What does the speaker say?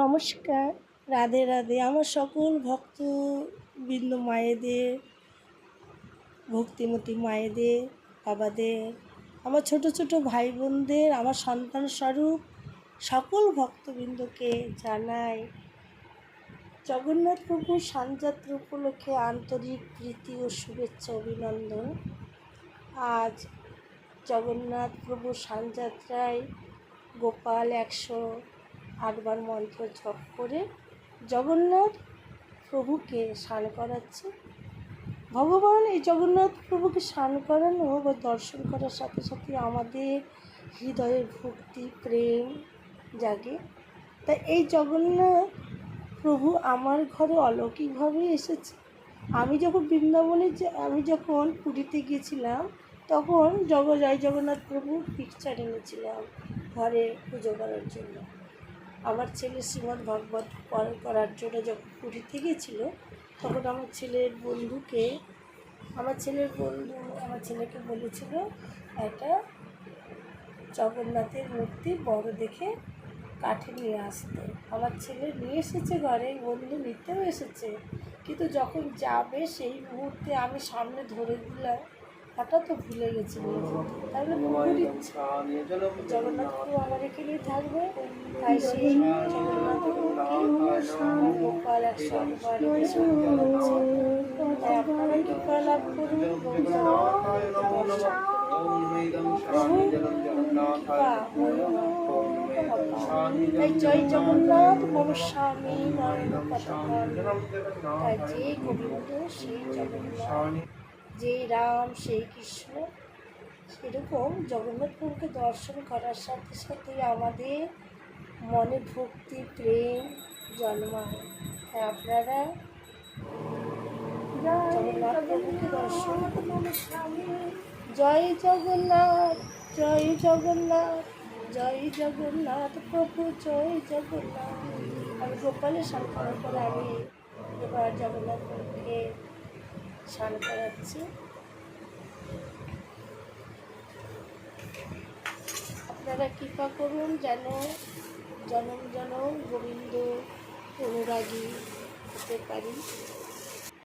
নমস্কার, রাধে রাধে। আমার সকল ভক্তবৃন্দ মায়েদের, ভক্তিমতী মায়েদের, বাবাদের, আমার ছোট ছোট ভাই বোনদের আমার সন্তান স্বরূপ সকল ভক্তবৃন্দকে জানাই জগন্নাথ প্রভুর সানযাত্রা উপলক্ষে আন্তরিক প্রীতি ও শুভেচ্ছা অভিনন্দন। আজ জগন্নাথ প্রভুর সানযাত্রায় গোপাল একশো আটবার মন্ত্র জপ করে জগন্নাথ প্রভুকে স্নান করাচ্ছে। ভগবান এই জগন্নাথ প্রভুকে স্নান করানো বা দর্শন করার সাথে সাথে আমাদের হৃদয়ের ভক্তি, প্রেম জাগে। তা এই জগন্নাথ প্রভু আমার ঘরে অলৌকিকভাবে এসেছে। আমি যখন বৃন্দাবনে যে- আমি যখন পুরীতে গিয়েছিলাম, তখন জগ, জয় জগন্নাথ প্রভু পিকচার এনেছিলাম ঘরে পুজো করার জন্য। আমার ছেলে শ্রীমৎ ভাগবত করার জন্য যখন পুরীতে গিয়েছিল তখন আমার ছেলের বন্ধুকে, আমার ছেলের বন্ধু, আমার ছেলেকে বলেছিল, একটা জগন্নাথের মূর্তি বড় দেখে কাঠে নিয়ে আসতে। আমার ছেলে নিয়ে এসেছে ঘরে, বন্ধু নিতেও এসেছে। কিন্তু যখন যাবে সেই মুহূর্তে আমি সামনে ধরে দিলাম। হঠাৎ তো ভুলে গেছি তাহলে পুকুর জগন্নাথ আমার এখানেই থাকবে। তাই সেই জগন্নাথ গোপাল করাচ্ছে। তাই তাই জয় জগন্নাথ মম স্বামী নয়ন পতাকান তাই যে গোবিন্দ, সেই জগন্নাথ। যে রাম, সেই কৃষ্ণ, সেরকম জগন্নাথ প্রভুকে দর্শন করার সাথে সাথে আমাদের মনে ভক্তি, প্রেম জন্মায়। তাই আপনারা জগন্নাথ প্রভুকে দর্শন জয় জগন্নাথ জয় জগন্নাথ জয় জগন্নাথ প্রভু, জয় জগন্নাথ। আমি গোপালের স্নান করার পরে আমি এবার জগন্নাথ প্রভুকে স্নান করাচ্ছি আপনারা কৃপা করুন যেন জনম জনম গোবিন্দ অনুরাগী হতে পারি।